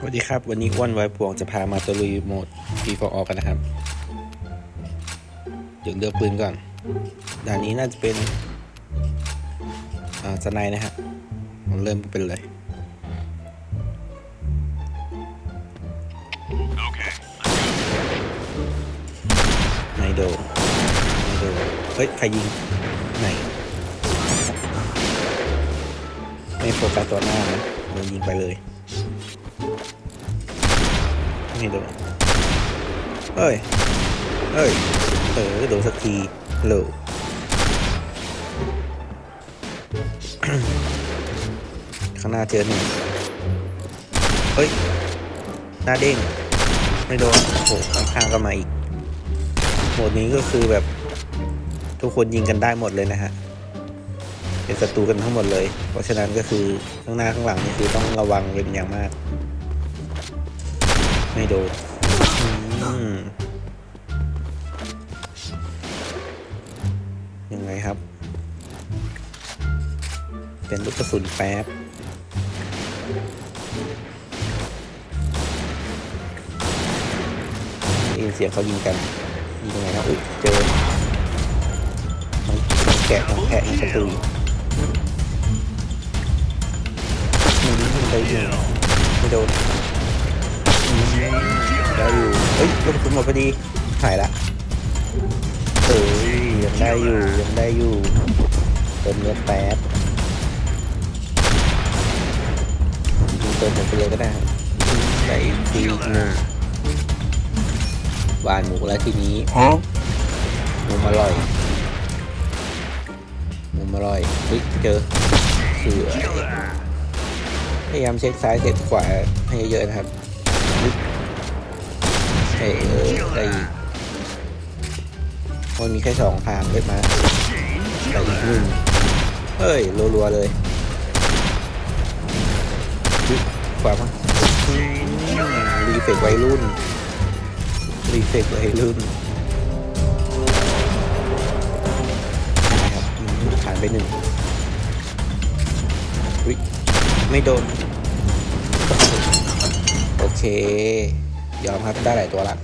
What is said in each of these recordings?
สวัสดีครับ วันนี้อ้วนไว้พวงจะพามาตะลุยโหมดฟีฟออกันนะครับ เดี๋ยวเลือกปืนก่อน ด่านนี้น่าจะเป็นอ่าสไนด์นะฮะผมเริ่มเป็นเลย ไนโด ไนโด เฮ้ย ใครยิง ไหน ไม่โฟกัสตัวหน้านะโดนยิงไปเลย ไม่ดนเฮ้ย เฮ้ย เออโดนสักทีโหลข้างหน้าเจอหนึ่งเฮ้ย หน้าเด้ง ไม่โดนโอ้โหข้างๆก็มาอีก โหมดนี้ก็คือแบบ ทุกคนยิงกันได้หมดเลยนะฮะ เป็นศัตรูกันทั้งหมดเลย เพราะฉะนั้นก็คือข้างหน้าข้างหลังนี่คือต้องระวังเป็นอย่างมาก ไม่โดนยังไงครับ เป็นลูกกระสุนแป๊บได้ยินเสียงเขายิงกันยิงยังไงครับอุ้ยเจอน้องน้องแกะน้องแพะอีกกระตือมันยิงไปยิง เฮ้ยลูกกระสุนหมดพอดีหายละเอ้ยยังได้อยู่ยังได้อยู่เติมเลือดแป๊บยิงเติมหมดไปเลยก็ได้ครับได้อีกทีหนึ่งหวานหมูแล้วทีนี้หมูอร่อยหมูอร่อยเฮ้ยเจอเสือพยายามเช็คซ้ายเช็คขวาให้เยอะๆนะครับฮึบ เฮ้ยเออได้อีกมันมีแค่สองทางเลยมาแต่อีกหนึ่งเฮ้ยรัวๆเลยฮึบขวามารีเฟกวัยรุ่น รีเฟกวัยรุ่นนะครับอืมผ่านไปหนึ่งไม่โดน โอเค ยอมครับได้หลายตัวละ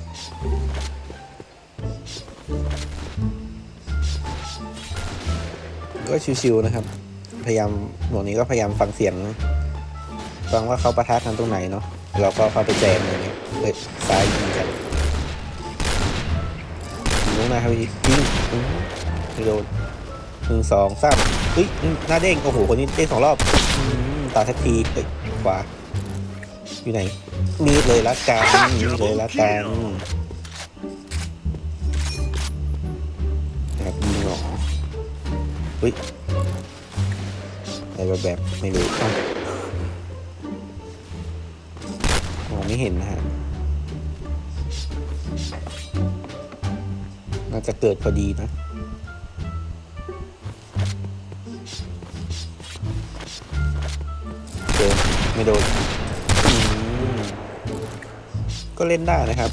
ก็ชิวๆนะครับ พยายามหมวดนี้ก็พยายามฟังเสียงฟังว่าเขาประทะกันตรงไหนเนาะเราก็เข้าไปแจมอะไรเงี้ยเฮ้ยซ้ายยิงกันยิงลงหน้าครับพี่ยิงอื้อไม่โดนหนึ่งสองสามเฮ้ยหน้าเด้งโอ้โหคนนี้เด้งสองรอบอืมตาทักทีเฮ้ยขวา อยู่ไหนมีดเลยละกันมีดเลยละกันนะครับยิงอเฮ้ยอะไรแบบแบบไม่รู้อ้าวมองไม่เห็นนะฮะน่าจะเกิดพอดีนะเจอไม่โดน ก็เล่นได้นะครับ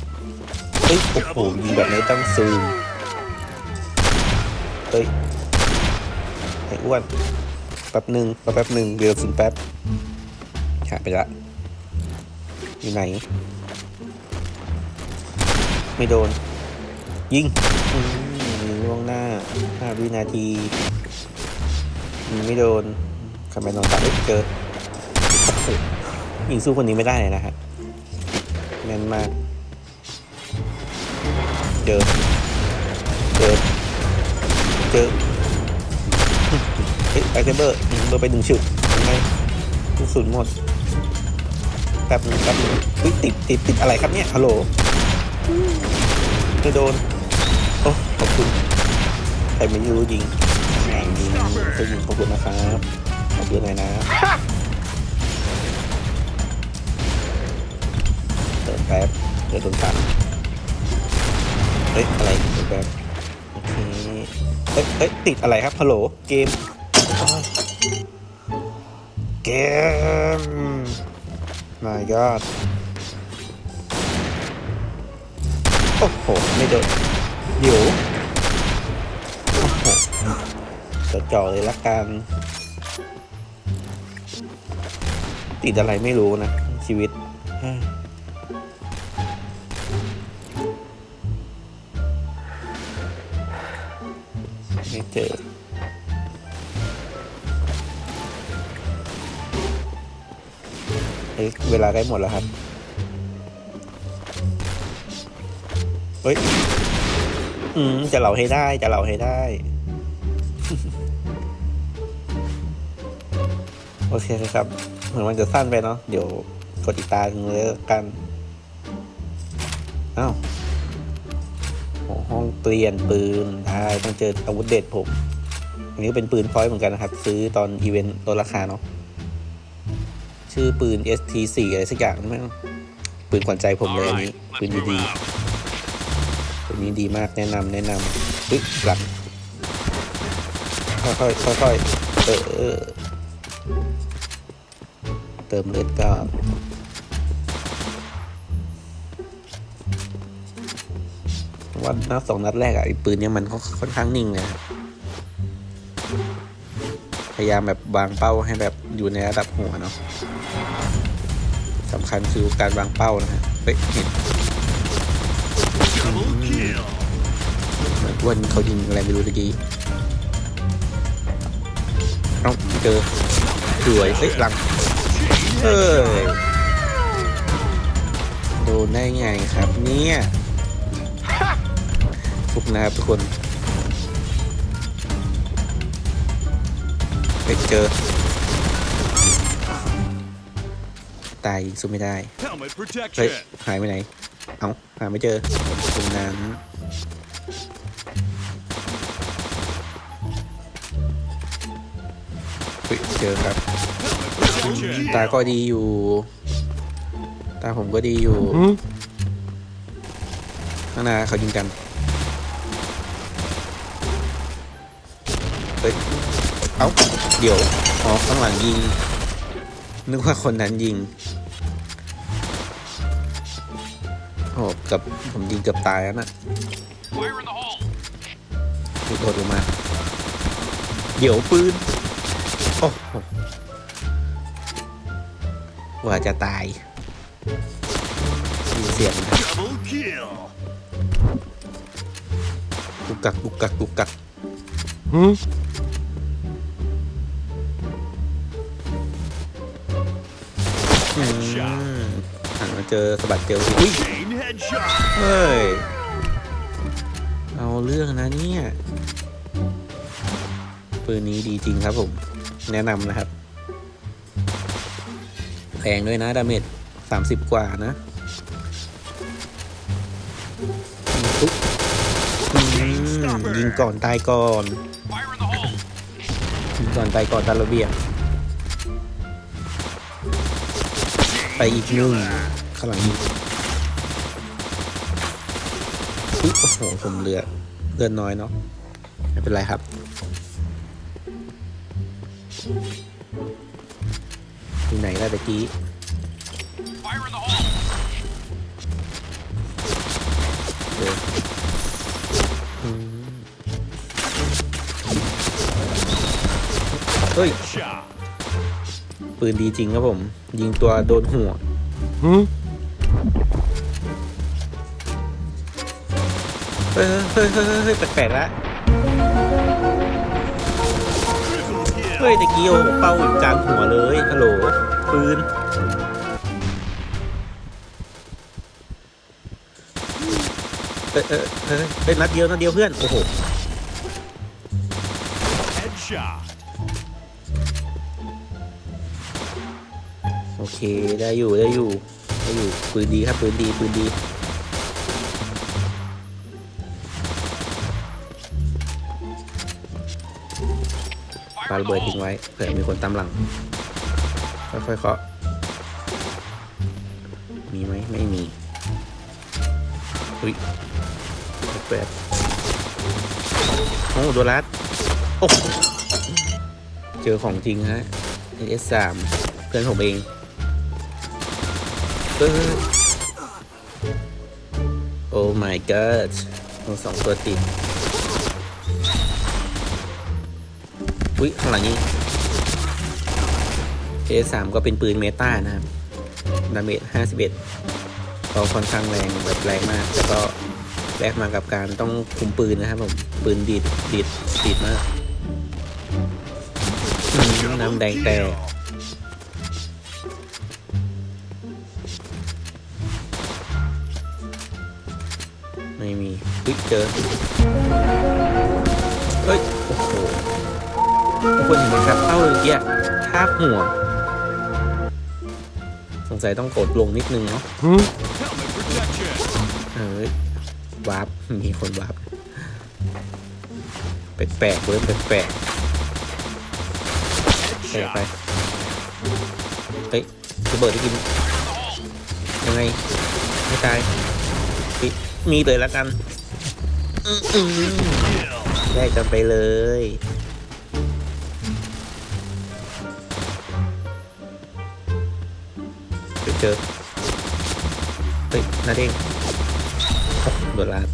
เฮ้ยโอ้โหยิงแบบนี้ต้องซูมเฮ้ยไอ้อ้วนแป๊บหนึ่งแป๊บหนึ่งเดี๋ยวสุนแป๊บหายไปละอยู่ไหน ไม่โดน ยิงมยิงล่วงหน้าห้าวินาทีไม่โดนทำไมนอนตายเอ้ยเจอยิงสู้คนนี้ไม่ได้เลยนะฮะ แม่นมาก เจอ เจอ เจอเฮ้ยไอเทเบอร์เบอร์ไปหนึ่งชุดยังไงลูกสุนหมดแป๊บนึงแป๊บนึงเฮ้ยติดติดติดอะไรครับเนี่ยฮัลโหลไม่โดน โอ้ขอบคุณใครไม่รู้ยิงงานยิงช่วยยิงขอบคุณนะครับขอบคุณหน่อยนะ ป๊บเดี๋ยวโดนตันเฮ้ยอะไรติมแป๊บโอเคเฮ้ยเฮ้ยติดอะไรครับฮัลโหลเกมเกม my god โอ้โห ไม่โดนเดี๋ยวโอ้โหจะจ่อเลยละกัน ติดอะไรไม่รู้นะ ชีวิต เวลาใกล้หมดแล้วครับ เฮ้ย อืม จะเหล่าให้ได้ จะเหล่าให้ได้ โอเคครับ เหมือนมันจะสั้นไปเนาะ เดี๋ยวกดติดตามเลยละกันอ้าวห้องเปลี่ยนปืนได้ต้องเจออาวุธเด็ดผม อันนี้ก็เป็นปืนพอยต์เหมือนกันนะครับ ซื้อตอนอีเวนต์ลดราคาเนาะ ชื่อปืน ST4 อะไรสักอย่างไม่งปืนขวัญใจผมเลยอันนี้ ปืนดีๆปืนนี้ดีมากแนะนำแนะนำปึ๊กหลังค่อยๆค่อยๆเออเออเติมเลือดก็ว่านัดสองนัดแรกอะไอ้ปืนเนี้ยมันค่อนข้างนิ่งเลยครับพยายามแบบวางเป้าให้แบบอยู่ในระดับหัวเนาะ สำคัญคือการวางเป้านะฮะเฮ้ยเห็น Double kill. เหมือนวันเขายิงอะไรไม่รู้ตะกี้เอ้าเจอสวยเฮ้ยหลังเอ้ยโดนได้ไงครับเนี่ยฟุกนะครับทุกคนไปเจอ ตายยิงสู้ไม่ได้ Helmet เฮ้ย protection. หายไปไหน เอ้าหาไม่เจอตรงนั้นเฮ้ยเจอครับ Protection. ตาก็ดีอยู่ ตาผมก็ดีอยู่ ข้างหน้าเขายิงกัน เฮ้ย เอ้า เดี๋ยว อ๋อ ข้างหลังยิง นึกว่าคนนั้นยิง โอ้กับผมยิงเกือบตายแล้วนะถูกโดดลงมา เดี๋ยวปืน โอ้ว่าจะตายมีเสียงนะกุกกักกุกกักกุกกัก หันมาเจอสะบัดเจลสิอุ้ย Chain headshot. เฮ้ย เอาเรื่องนะเนี่ย ปืนนี้ดีจริงครับผม แนะนำนะครับแพงด้วยนะ ดาเมจสามสิบกว่านะอุ๊ยอืมยิงก่อนตายก่อน Fire in the hole. ยิงก่อนตายก่อนตามระเบียบ ไปอีกหนึ่งข้างหลังยิงอุ๊ยโอ้โหผมเลือดเลือดน้อยเนาะไม่เป็นไรครับอยู่ไหนล่ะตะกี้ Fire in the hole. เอออืมเฮ้ย Shot. ปืนดีจริงครับผม ยิงตัวโดนหัวเฮ้ยเฮ้ยเฮ้ยเฮ้ยเฮ้ยแปลกๆละ Triple kill. เฮ้ยตะกี้โอ้เป้าอยู่กลางหัวเลยฮัลโหลปืนเออเออเออเป็นนัดเดียวนัดเดียวเพื่อน โอ้โห ได้อยู่ได้อยู่ได้อยู่ปืนดีครับปืนดีปืนดีปาระเบิดทิ้งไว้เผื่อมีคนตามหลังค่อยๆเคาะมีไหมไม่มีอุ้ยแปดโอ้โดรัดโอ้เจอของจริงฮะ S3 เพื่อนผมเอง เออโอ้ my god ทั้งสองตัวติดอุ้ยข้างหลังนี้ A3 ก็เป็นปืนเมตานะครับ ดาเมจห้าสิบเอ็ดก็ค่อนข้างแรงแบบแรงมากแล้วก็แลกมากับการต้องคุมปืนนะครับผมปืนดีดดีดดีดมากน้ำแดงแตก มีปิ๊กเจอ เฮ้ย โอ้โหทุกคนเห็นไหมครับเป้าเมื่อกี้ยทาบหัว สงสัยต้องกดลงนิดนึงเนาะเอ้ยวาร์ปมีคนวาร์ปแปลกๆเว้ยแปลกๆแปลกไปเฮ้ยระเบิดได้กินยังไงไม่ตายมีเลยแล้วกัน ได้กันไปเลย เจอ เฮ้ยนาเด้งโดนลาด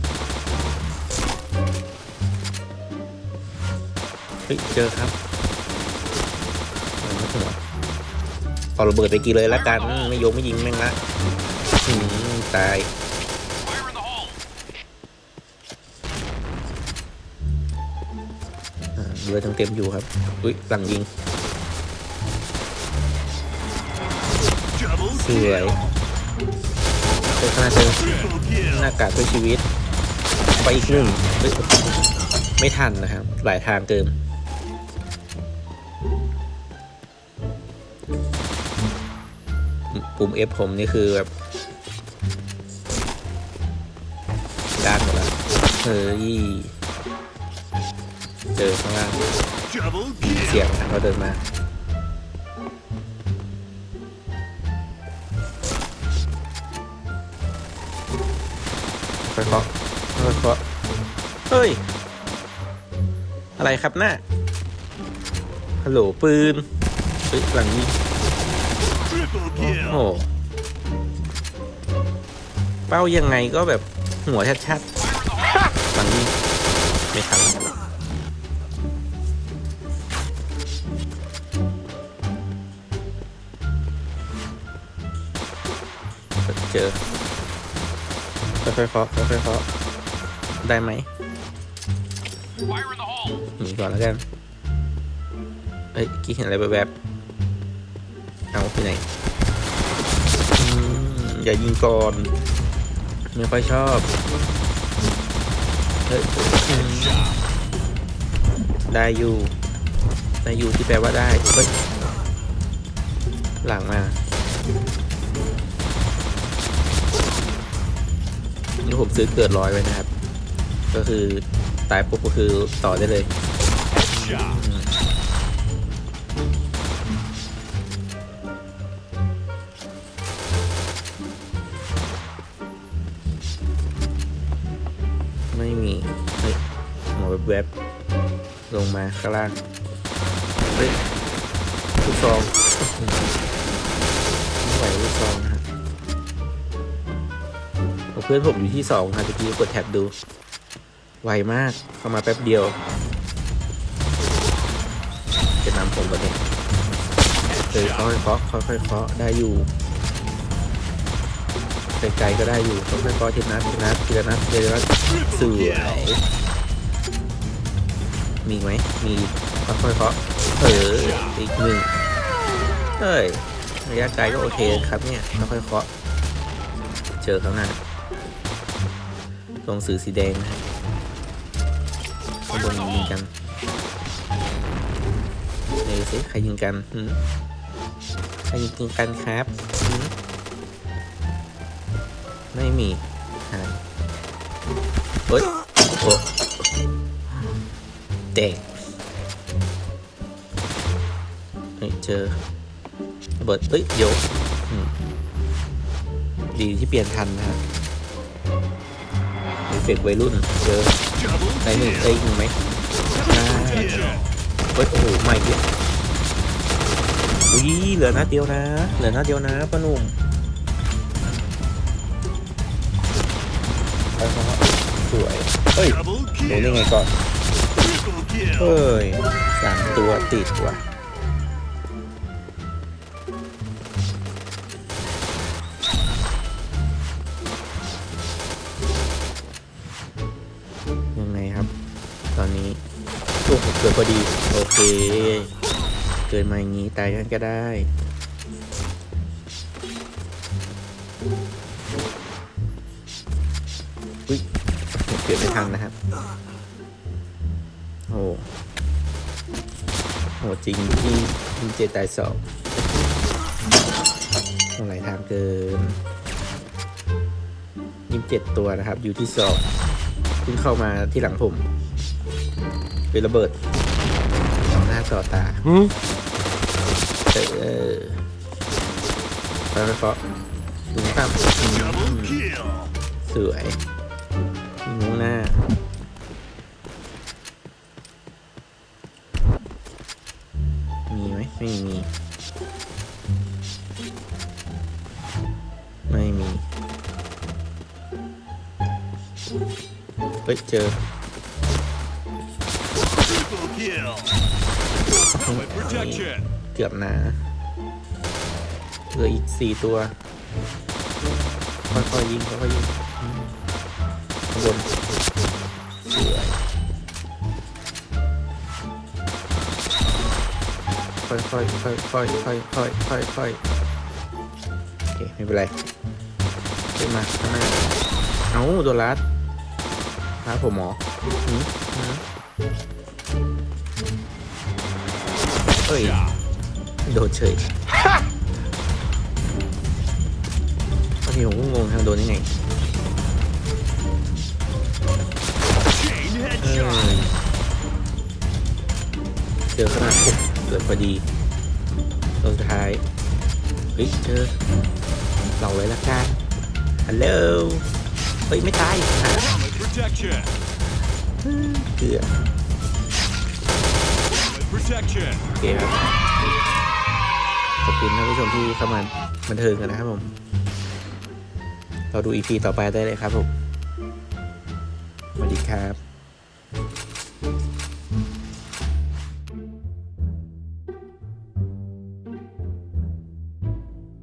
เฮ้ย เจอครับเอารอระเบิดไปกี่เลยแล้วกัน ไม่โยงไม่ยิงแม่งละตาย เรือเต็มอยู่ครับ อุ้ยหลังยิงสวยเจอขนาดเจอหน้ากากเพื่อชีวิต ไปอีกหนึ่งไม่ทันนะครับ หลายทางเกินปุ่ม F ผมนี่คือแบบด้านหมดแล้วเฮ้ย เจอข้างล่าง Double เสีย kill. งนะเขาเดินมาค่อยเคาะค่อยเคาะเฮ้ย อะไรครับหน้าฮัลโหลปืนเฮ้ยหลังนี้ Triple โอ้โห kill. เป้ายังไงก็แบบหัวชัดๆ ค่อยๆเคาะค่อยๆเคาะได้ไหมหนีก่อนแล้วกันเอ้ยกี้เห็นอะไรแบบๆเอาไปไหนอย่ายิงก่อน ไม่ค่อยชอบเฮ้ยได้อยู่ได้อยู่ที่แปลว่าได้เฮ้ยหลังมา นี่ผมซื้อเกิดร้อยไว้นะครับ ก็คือตายปุ๊บก็คือต่อได้เลยไม่มีเฮ้ยหมอแวบๆลงมาข้างล่าง เฮ้ยลูกซองไม่ไหวลูกซองนะ พื่อนผมอยู่ที่สองฮะตะกี้กดแท็บดู ไวมากเข้ามาแป๊บเดียว จะนำผมมาเนี่ยเออค่อยๆเคาะค่อยๆเคาะได้อยู่ไกลๆก็ได้อยู่ค่อยๆเคาะทีนัดทีนัดทีนัดทีละนัดสวยมีไหมมีค่อยๆเคาะเอออีกหนึ่งเฮ้ยระยะไกลก็โอเคครับเนี่ยค่อยๆเคาะเจอข้างหน้า ตรงสื่อสีแดงนะฮะข้างบนยิงกันเออสิใครยิงกันใครยิงกันครับ ไม่มีหายเฮ้ยโอ้เฮ้ยเจอระเบิดเอ้ยโยกอืมดีที่เปลี่ยนทันนะครับ เฟกวัยรุ่นเจอ Double ได้หนึ่ง kill. ได้อีกหนึ่งไหมได้เฮ้ยโอ้โหใหม่เดียวอุ้ยเหลือนัดเดียวนะ เหลือนัดเดียวนะป้าหนุ่มไปครับสวยเฮ้ยโดนได้ kill. ไงก่อนเฮ้ยสามตัวติดว่ะ เกิดพอดี โอเค เกิดมาอย่างนี้ตายกันก็ได้อุ้ยเกิดไม่ทันนะครับ โอ้โหจริงที่ที่เจตายสองตรงไหลทางเกินยิมเจ็ดตัวนะครับ อยู่ที่สองเพิ่งเข้ามาที่หลังผม เป็นระเบิด ต่อหน้าต่อตาเออไปไปเคาะถึงข้าม Double kill. สวยงูหน้ามีไหมไม่มี ไม่มี เฮ้ย เจอ เกือบหนาเหลืออีกสี่ตัว ค่อยๆยิงค่อยๆยิงข้างบนสวยค่อยๆค่อยๆค่อยๆค่อยๆค่อยๆค่อยค่อยโอเคไม่เป็นไรขึ้นมาข้างหน้าเอาโดนรัดรัดผมหมอ เฮ้ยโดนเฉยบางทีผมก็งงทางโดนยังไงเจอขนาดปุ๊บเกิดพอดีตัวสุดท้ายเฮ้ยเจอเราไว้ละกันฮัลโหลเฮ้ย ไม่ตายเกือบ protection. โอเคครับ ขอบคุณท่านผู้ชมที่เข้ามาบันเทิงกันนะครับผม เราดูอีพีต่อไปได้เลยครับผม สวัสดีครับ